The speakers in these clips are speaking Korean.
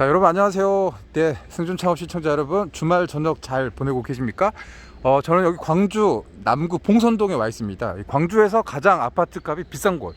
자 여러분 안녕하세요. 네 승준 창업 시청자 여러분 주말 저녁 잘 보내고 계십니까? 어 저는 여기 광주 남구 봉선동에 와 있습니다. 이 광주에서 가장 아파트 값이 비싼 곳.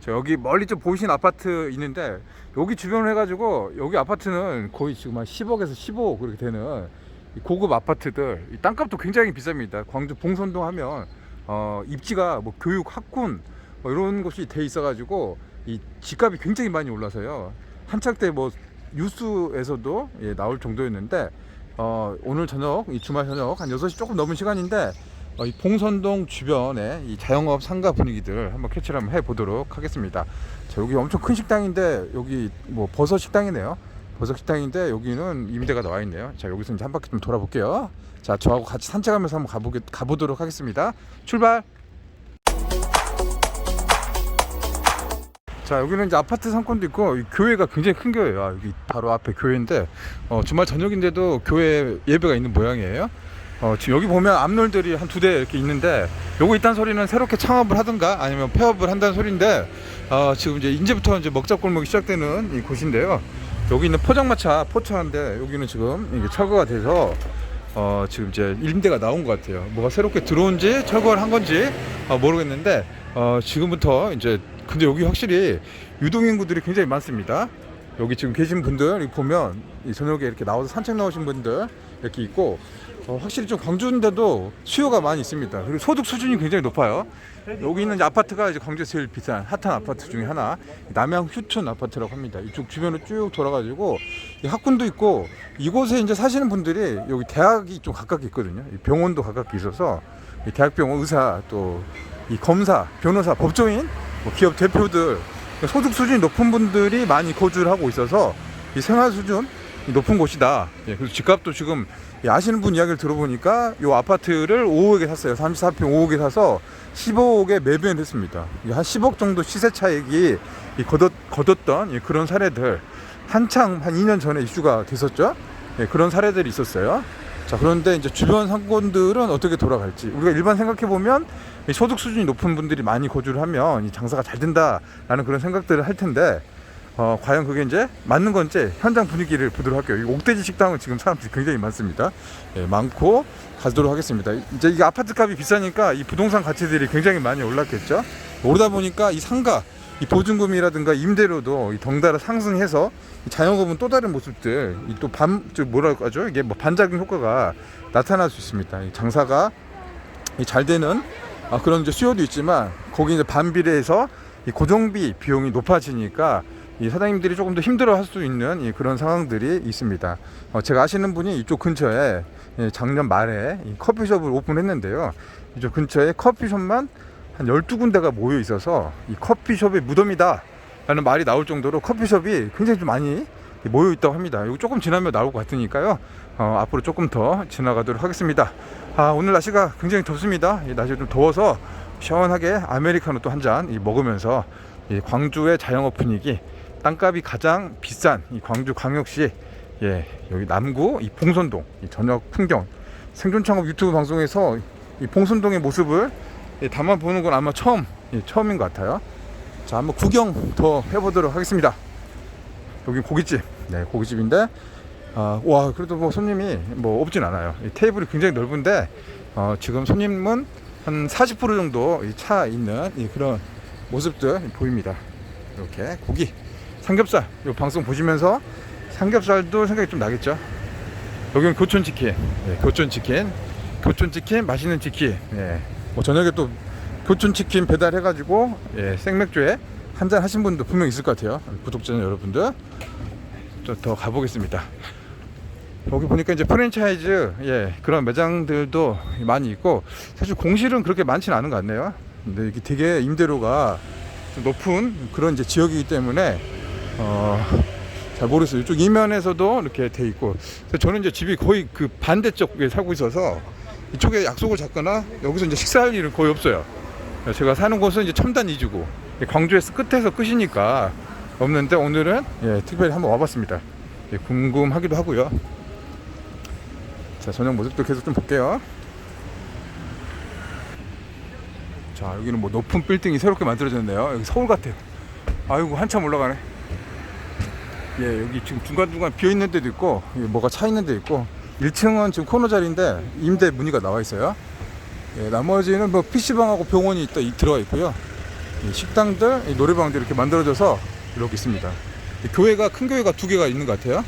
저 여기 멀리 좀 보이신 아파트 있는데 여기 주변을 해가지고 여기 아파트는 거의 지금 한 10억에서 15억 그렇게 되는 이 고급 아파트들 이 땅값도 굉장히 비쌉니다. 광주 봉선동 하면 어 입지가 뭐 교육 학군 뭐 이런 것이 돼 있어 가지고 이 집값이 굉장히 많이 올라서요. 한창 때뭐 뉴스에서도 예, 나올 정도였는데 어, 오늘 저녁 이 주말 저녁 한 6시 조금 넘은 시간인데 어, 이 봉선동 주변에 이 자영업 상가 분위기들 한번 캐치를 한번 해보도록 하겠습니다. 자, 여기 엄청 큰 식당인데 여기 뭐 버섯 식당이네요. 버섯 식당인데 여기는 임대가 나와 있네요. 자 여기서 이제 한 바퀴 좀 돌아볼게요. 자 저하고 같이 산책하면서 한번 가보게 가보도록 하겠습니다. 출발. 자 여기는 이제 아파트 상권도 있고 이 교회가 굉장히 큰 교회야 여기 바로 앞에 교회인데 어, 주말 저녁인데도 교회 예배가 있는 모양이에요. 어, 지금 여기 보면 앞놀들이 한 두 대 이렇게 있는데 요거 있다는 소리는 새롭게 창업을 하든가 아니면 폐업을 한다는 소리인데 어, 지금 이제 이제부터 이제 먹자골목이 시작되는 이 곳인데요. 여기 있는 포장마차 포차인데 여기는 지금 이게 철거가 돼서 어, 지금 이제 임대가 나온 것 같아요. 뭐가 새롭게 들어온지 철거를 한 건지 어, 모르겠는데 어, 지금부터 이제 근데 여기 확실히 유동인구들이 굉장히 많습니다. 여기 지금 계신 분들 보면 이 저녁에 이렇게 나와서 산책 나오신 분들 이렇게 있고 어, 확실히 좀 광주인데도 수요가 많이 있습니다. 그리고 소득 수준이 굉장히 높아요. 여기 있는 아파트가 이제 광주에서 제일 비싼 핫한 아파트 중에 하나 남양 휴촌 아파트라고 합니다. 이쪽 주변을 쭉 돌아가지고 이 학군도 있고 이곳에 이제 사시는 분들이 여기 대학이 좀 가깝게 있거든요. 이 병원도 가깝게 있어서 이 대학병원 의사 또 이 검사, 변호사, 법조인, 뭐 기업 대표들 소득 수준이 높은 분들이 많이 거주를 하고 있어서 이 생활 수준 이 높은 곳이다. 예, 그래서 집값도 지금 이 아시는 분 이야기를 들어보니까 이 아파트를 5억에 샀어요. 34평 5억에 사서 15억에 매매를 했습니다. 한 10억 정도 시세 차익이 이 거뒀, 거뒀던 이 그런 사례들 한창 한 2년 전에 이슈가 됐었죠. 예, 그런 사례들이 있었어요. 자, 그런데 이제 주변 상권들은 어떻게 돌아갈지 우리가 일반 생각해 보면 이 소득 수준이 높은 분들이 많이 거주를 하면 이 장사가 잘 된다라는 그런 생각들을 할 텐데 어, 과연 그게 이제 맞는 건지 현장 분위기를 보도록 할게요. 이 옥돼지 식당은 지금 사람들이 굉장히 많습니다. 예, 많고 가도록 하겠습니다. 이제 이게 아파트 값이 비싸니까 이 부동산 가치들이 굉장히 많이 올랐겠죠. 오르다 보니까 이 상가, 이 보증금이라든가 임대료도 이 덩달아 상승해서 이 자영업은 또 다른 모습들, 이또 반, 저 뭐라고 하죠? 이게 뭐 반작용 효과가 나타날 수 있습니다. 이 장사가 이잘 되는 아, 그런 이제 수요도 있지만 거기 이제 반비례해서 이 고정비 비용이 높아지니까 이 사장님들이 조금 더 힘들어 할 수 있는 이 그런 상황들이 있습니다. 어, 제가 아시는 분이 이쪽 근처에 예, 작년 말에 이 커피숍을 오픈했는데요. 이쪽 근처에 커피숍만 한 12군데가 모여 있어서 이 커피숍의 무덤이다 라는 말이 나올 정도로 커피숍이 굉장히 좀 많이 모여 있다고 합니다. 이거 조금 지나면 나올 것 같으니까요. 어, 앞으로 조금 더 지나가도록 하겠습니다. 아, 오늘 날씨가 굉장히 덥습니다. 이 날씨가 좀 더워서 시원하게 아메리카노 또 한 잔 먹으면서 이 광주의 자영업 분위기, 땅값이 가장 비싼 이 광주 광역시 예, 여기 남구 이 봉선동 이 저녁 풍경 생존 창업 유튜브 방송에서 이 봉선동의 모습을 예, 담아 보는 건 아마 처음 예, 처음인 것 같아요. 자, 한번 구경 더 해보도록 하겠습니다. 여기 고깃집, 네 고깃집인데 아, 와 그래도 뭐 손님이 뭐 없진 않아요. 이 테이블이 굉장히 넓은데 어, 지금 손님은 한 40% 정도 이차 있는 이 그런 모습들 보입니다. 이렇게 고기, 삼겹살 이 방송 보시면서 삼겹살도 생각이 좀 나겠죠. 여기는 교촌 치킨, 네, 교촌 치킨, 교촌 치킨 맛있는 치킨. 예. 뭐 저녁에 또 교촌 치킨 배달해가지고 예, 생맥주에 한잔 하신 분도 분명 있을 것 같아요. 구독자 여러분들 좀 더 가보겠습니다. 여기 보니까 이제 프랜차이즈 예 그런 매장들도 많이 있고 사실 공실은 그렇게 많지는 않은 것 같네요. 근데 이게 되게 임대료가 좀 높은 그런 이제 지역이기 때문에 어 잘 모르겠어요. 이쪽 이면에서도 이렇게 돼 있고 저는 이제 집이 거의 그 반대쪽에 살고 있어서 이쪽에 약속을 잡거나 여기서 이제 식사할 일은 거의 없어요. 제가 사는 곳은 이제 첨단 이주고 광주에서 끝에서 끝이니까 없는데 오늘은 예, 특별히 한번 와봤습니다. 예, 궁금하기도 하고요. 자 저녁 모습도 계속 좀 볼게요. 자 여기는 뭐 높은 빌딩이 새롭게 만들어졌네요. 여기 서울 같아요. 아이고 한참 올라가네. 예, 여기 지금 중간 중간 비어 있는 데도 있고, 예, 뭐가 차 있는 데 있고, 1층은 지금 코너 자리인데, 임대 문의가 나와 있어요. 예, 나머지는 뭐 PC방하고 병원이 또 이- 들어가 있고요. 이 식당들, 이 노래방들 이렇게 만들어져서 이렇게 있습니다. 이 교회가, 큰 교회가 두 개가 있는 것 같아요.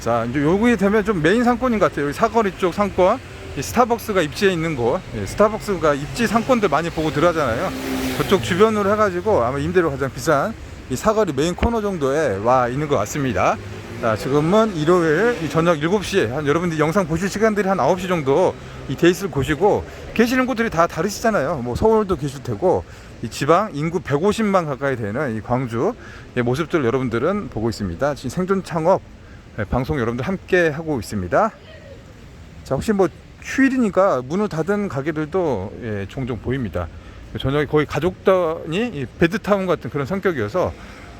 자, 이제 여기 되면 좀 메인 상권인 것 같아요. 여기 사거리 쪽 상권. 이 스타벅스가 입지에 있는 곳. 예, 스타벅스가 입지 상권들 많이 보고 들어가잖아요. 그쪽 주변으로 해가지고 아마 임대료 가장 비싼 이 사거리 메인 코너 정도에 와 있는 것 같습니다. 자, 지금은 일요일 이 저녁 7시에 한 여러분들이 영상 보실 시간들이 한 9시 정도 이돼 있을 곳이고 계시는 곳들이 다 다르시잖아요. 뭐 서울도 계실 테고 이 지방 인구 150만 가까이 되는 이 광주 의 모습들 여러분들은 보고 있습니다. 지금 생존 창업 네, 방송 여러분들 함께 하고 있습니다. 자, 혹시 뭐 휴일이니까 문을 닫은 가게들도 예, 종종 보입니다. 저녁에 거의 가족 단위 이 베드타운 같은 그런 성격이어서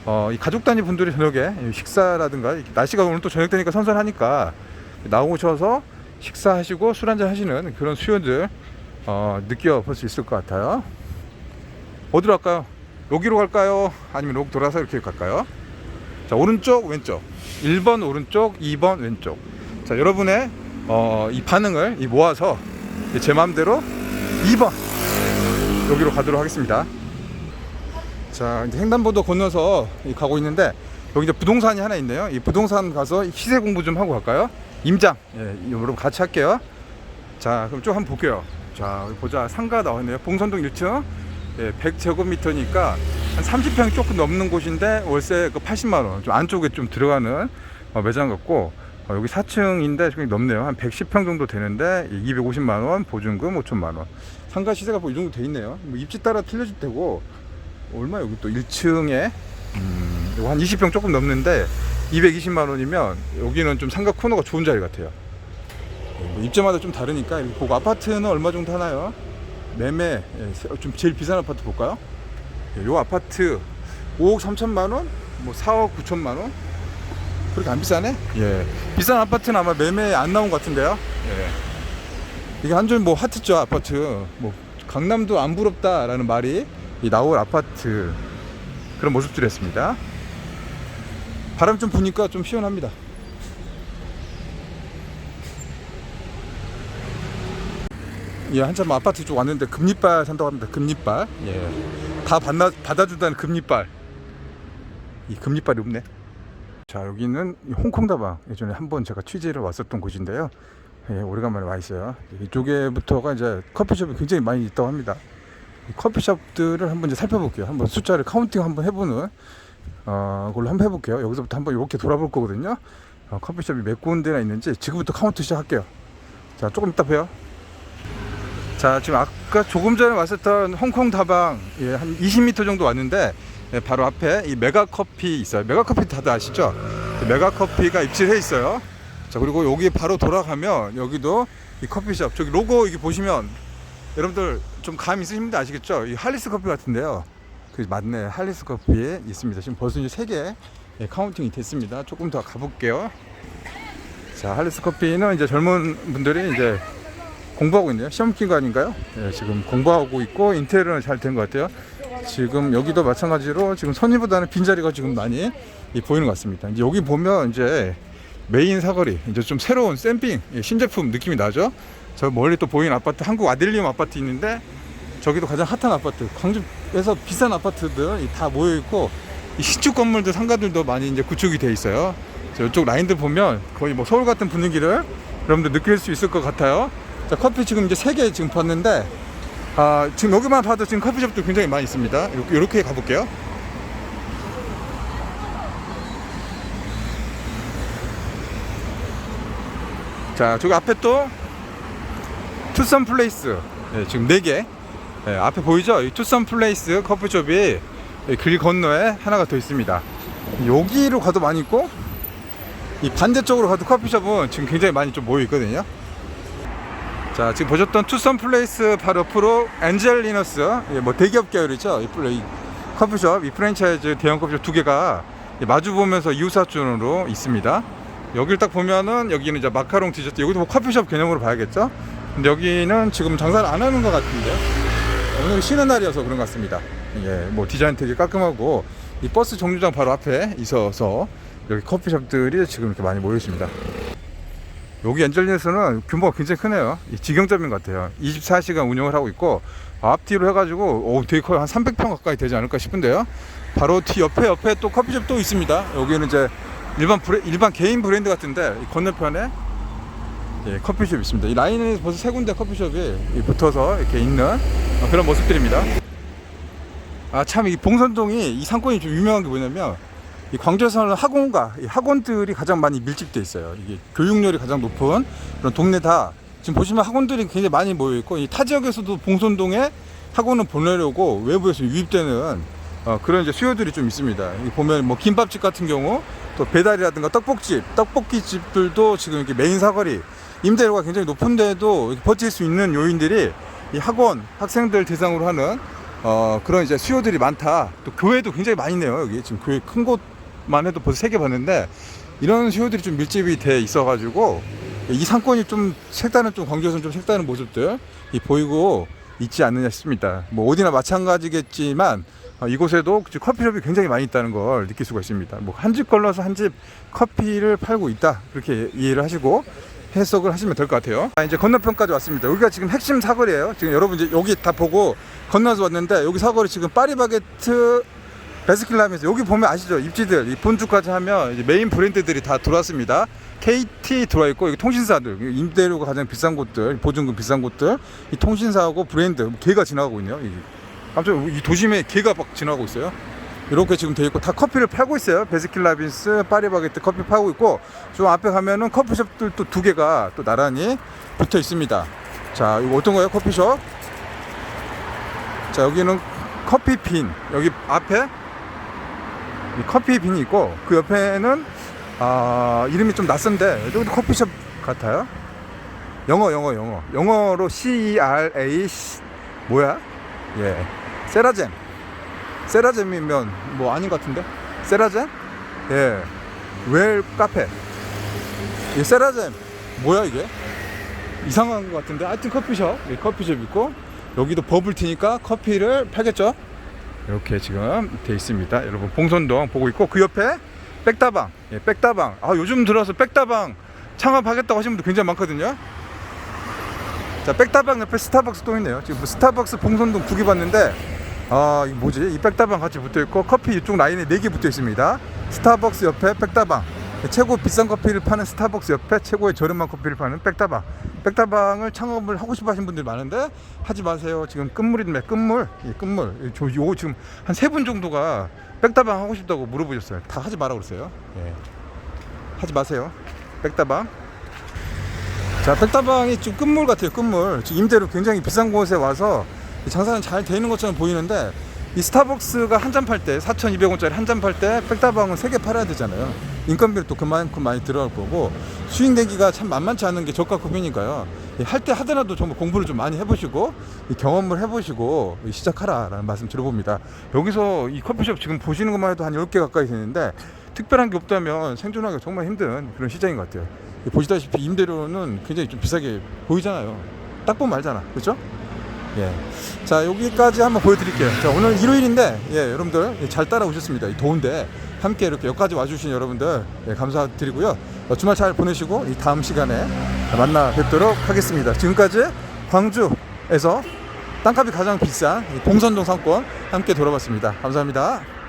어, 이 가족 단위 분들이 저녁에 이 식사라든가 날씨가 오늘 또 저녁 되니까 선선하니까 나오셔서 식사하시고 술 한잔 하시는 그런 수요들 어, 느껴볼 수 있을 것 같아요. 어디로 갈까요? 여기로 갈까요? 아니면 여기 돌아서 이렇게 갈까요? 자 오른쪽 왼쪽 1번 오른쪽 2번 왼쪽 자 여러분의 어, 이 반응을 이 모아서 제 마음대로 2번 여기로 가도록 하겠습니다. 자 이제 횡단보도 건너서 이 가고 있는데 여기 이제 부동산이 하나 있네요. 이 부동산 가서 시세 공부 좀 하고 갈까요? 임장. 예, 여러분 같이 할게요. 자 그럼 쭉 한번 볼게요. 자 보자. 상가 나왔네요. 봉선동 1층 예, 100제곱미터니까 한 30평 조금 넘는 곳인데 월세 그 80만 원. 좀 안쪽에 좀 들어가는 어, 매장 같고 어, 여기 4층인데 좀 넘네요. 한 110평 정도 되는데 250만 원, 보증금 5천만 원. 상가 시세가 뭐이 정도 돼 있네요. 뭐 입지 따라 틀려질 테고 얼마 여기 또 1층에 음, 한 20평 조금 넘는데 220만 원이면 여기는 좀 상가 코너가 좋은 자리 같아요. 예, 뭐 입지마다 좀 다르니까 이렇게 보고 아파트는 얼마 정도 하나요? 매매 예, 세- 좀 제일 비싼 아파트 볼까요? 예, 요 아파트 5억 3천만 원, 뭐 4억 9천만 원 그렇게 안 비싸네? 예, 비싼 아파트는 아마 매매에 안 나온 것 같은데요. 예. 이게 한줄 뭐 하트죠 아파트. 뭐 강남도 안 부럽다라는 말이 이 나올 아파트 그런 모습들이었습니다. 바람 좀 부니까 좀 시원합니다. 예, 한참 아파트 쪽 왔는데 금리빨 산다고 합니다. 금리빨. 예. 다 받나, 받아준다는 금리빨. 이 금리빨이 없네. 자, 여기는 이 홍콩 다방. 예전에 한 번 제가 취재를 왔었던 곳인데요. 예, 오래간만에 와 있어요. 이쪽에부터가 이제 커피숍이 굉장히 많이 있다고 합니다. 이 커피숍들을 한번 이제 살펴볼게요. 한번 숫자를 카운팅 한번 해보는 어, 걸로 한번 해볼게요. 여기서부터 한번 이렇게 돌아볼 거거든요. 어, 커피숍이 몇 군데나 있는지 지금부터 카운트 시작할게요. 자, 조금 이따 봬요. 자 지금 아까 조금 전에 왔었던 홍콩 다방 예, 한 20m 정도 왔는데 예, 바로 앞에 이 메가커피 있어요. 메가커피 다들 아시죠? 이 메가커피가 입질해 있어요. 자 그리고 여기 바로 돌아가면 여기도 이 커피숍. 저기 로고 여기 보시면 여러분들 좀 감 있으신 분들 아시겠죠? 이 할리스 커피 같은데요. 그 맞네. 할리스 커피에 있습니다. 지금 벌써 이제 3개 예, 카운팅이 됐습니다. 조금 더 가볼게요. 자 할리스 커피는 이제 젊은 분들이 이제 공부하고 있네요. 시험 기간인가요? 예, 지금 공부하고 있고 인테리어는 잘 된 것 같아요. 지금 여기도 마찬가지로 지금 선의보다는 빈자리가 지금 많이 이 보이는 것 같습니다. 이제 여기 보면 이제 메인 사거리 이제 좀 새로운 샘핑 예, 신제품 느낌이 나죠. 저 멀리 또 보이는 아파트 한국 아델리움 아파트 있는데 저기도 가장 핫한 아파트 광주에서 비싼 아파트들 다 모여 있고 이 신축 건물들 상가들도 많이 이제 구축이 돼 있어요. 자, 이쪽 라인들 보면 거의 뭐 서울 같은 분위기를 여러분들 느낄 수 있을 것 같아요. 자, 커피 지금 이제 세 개 지금 봤는데, 아, 지금 여기만 봐도 지금 커피숍도 굉장히 많이 있습니다. 이렇게, 이렇게 가볼게요. 자, 저기 앞에 또 투썸 플레이스. 예, 지금 네 개. 예, 앞에 보이죠? 이 투썸 플레이스 커피숍이 이길 건너에 하나가 더 있습니다. 여기로 가도 많이 있고, 이 반대쪽으로 가도 커피숍은 지금 굉장히 많이 좀 모여 있거든요. 자 지금 보셨던 투썸 플레이스 바로 프로 엔젤리너스. 예, 뭐 대기업 계열이죠. 이, 커피숍 이 프랜차이즈 대형 커피숍 두 개가 이 마주 보면서 이웃사촌으로 있습니다. 여기를 딱 보면은 여기는 이제 마카롱 디저트 여기도 뭐 커피숍 개념으로 봐야겠죠? 근데 여기는 지금 장사를 안 하는 것 같은데요. 오늘 쉬는 날이어서 그런 것 같습니다. 예, 뭐 디자인 되게 깔끔하고 이 버스 정류장 바로 앞에 있어서 여기 커피숍들이 지금 이렇게 많이 모여 있습니다. 여기 엔젤리에서는 규모가 굉장히 크네요. 이 직영점인 것 같아요. 24시간 운영을 하고 있고 앞뒤로 해가지고 오, 되게 커요. 한 300평 가까이 되지 않을까 싶은데요. 바로 뒤 옆에 옆에 또 커피숍 또 있습니다. 여기는 이제 일반 브레, 일반 개인 브랜드 같은데 이 건너편에 예, 커피숍 있습니다. 이 라인에 벌써 세 군데 커피숍이 이 붙어서 이렇게 있는 어, 그런 모습들입니다. 아 참 이 봉선동이 이 상권이 좀 유명한 게 뭐냐면 이 광주에서는 학원가 이 학원들이 가장 많이 밀집돼 있어요. 이게 교육열이 가장 높은 그런 동네 다. 지금 보시면 학원들이 굉장히 많이 모여 있고 이 타 지역에서도 봉선동에 학원을 보내려고 외부에서 유입되는 어, 그런 이제 수요들이 좀 있습니다. 이 보면 뭐 김밥집 같은 경우 또 배달이라든가 떡볶이집, 떡볶이집들도 지금 이렇게 메인 사거리 임대료가 굉장히 높은데도 이렇게 버틸 수 있는 요인들이 이 학원 학생들 대상으로 하는 어, 그런 이제 수요들이 많다. 또 교회도 굉장히 많이 있네요. 여기 지금 교회 큰 곳 만 해도 벌써 세개 봤는데 이런 수요들이 좀 밀집이 돼 있어가지고 이 상권이 좀 색다른 좀 광주에서는 좀 색다른 모습들 이 보이고 있지 않느냐 싶습니다. 뭐 어디나 마찬가지겠지만 어, 이곳에도 지금 커피숍이 굉장히 많이 있다는 걸 느낄 수가 있습니다. 뭐 한 집 걸러서 한 집 커피를 팔고 있다 그렇게 이해를 하시고 해석을 하시면 될 것 같아요. 아, 이제 건너편까지 왔습니다. 여기가 지금 핵심 사거리예요. 지금 여러분 이제 여기 다 보고 건너서 왔는데 여기 사거리 지금 파리바게트 베스킨라빈스 여기 보면 아시죠? 입지들 이 본주까지 하면 이제 메인 브랜드들이 다 들어왔습니다. KT 들어와 있고 여기 통신사들 임대료가 가장 비싼 곳들 보증금 비싼 곳들 이 통신사하고 브랜드 개가 지나가고 있네요. 이 깜짝 이 도심에 개가 막 지나가고 있어요. 이렇게 지금 돼 있고 다 커피를 팔고 있어요. 베스킨라빈스, 파리바게트 커피 팔고 있고 좀 앞에 가면은 커피숍들 또 두 개가 또 나란히 붙어 있습니다. 자, 이거 어떤 거예요? 커피숍? 자, 여기는 커피빈. 여기 앞에 이 커피 빈이 있고 그 옆에는 아, 이름이 좀 낯선데 여기도 커피숍 같아요. 영어, 영어, 영어. 영어로 C E R A 뭐야? 예. 세라젬. 세라젬이면 뭐 아닌 것 같은데? 세라젬? 예. 웰 카페. 이 세라젬. 뭐야 이게? 이상한 것 같은데? 하여튼 커피숍. 예, 커피숍 있고 여기도 버블티니까 커피를 팔겠죠? 이렇게 지금 돼 있습니다. 여러분 봉선동 보고 있고 그 옆에 백다방. 예, 백다방. 아 요즘 들어서 백다방 창업하겠다고 하시는 분들 굉장히 많거든요. 자 백다방 옆에 스타벅스 또 있네요. 지금 뭐 스타벅스 봉선동 두개 봤는데 아, 이 뭐지? 이 백다방 같이 붙어 있고 커피 이쪽 라인에 네 개 붙어 있습니다. 스타벅스 옆에 백다방. 최고 비싼 커피를 파는 스타벅스 옆에 최고의 저렴한 커피를 파는 백다방. 백다방을 창업을 하고 싶어 하시는 분들이 많은데 하지 마세요. 지금 끝물인데 끝물. 이 끝물. 이 저, 요 지금 한 세 분 정도가 백다방 하고 싶다고 물어보셨어요. 다 하지 마라 그랬어요. 예. 하지 마세요. 백다방. 자, 백다방이 지금 끝물 같아요. 끝물. 지금 임대료 굉장히 비싼 곳에 와서 장사는 잘 되는 것처럼 보이는데 이 스타벅스가 한 잔 팔 때 4,200원짜리 한 잔 팔 때 백다방은 세 개 팔아야 되잖아요. 인건비도 또 그만큼 많이 들어갈 거고 수익 내기가 참 만만치 않은 게 저가 급이니까요. 할 때 하더라도 정말 공부를 좀 많이 해보시고 이 경험을 해보시고 시작하라라는 말씀 드려봅니다. 여기서 이 커피숍 지금 보시는 것만 해도 한 10개 가까이 되는데 특별한 게 없다면 생존하기가 정말 힘든 그런 시장인 것 같아요. 보시다시피 임대료는 굉장히 좀 비싸게 보이잖아요. 딱 보면 알잖아. 그렇죠? 예. 자, 여기까지 한번 보여드릴게요. 자, 오늘 일요일인데, 예, 여러분들 잘 따라오셨습니다. 이 더운데 함께 이렇게 여기까지 와주신 여러분들 예, 감사드리고요. 어, 주말 잘 보내시고 이 다음 시간에 만나 뵙도록 하겠습니다. 지금까지 광주에서 땅값이 가장 비싼 이 봉선동 상권 함께 돌아봤습니다. 감사합니다.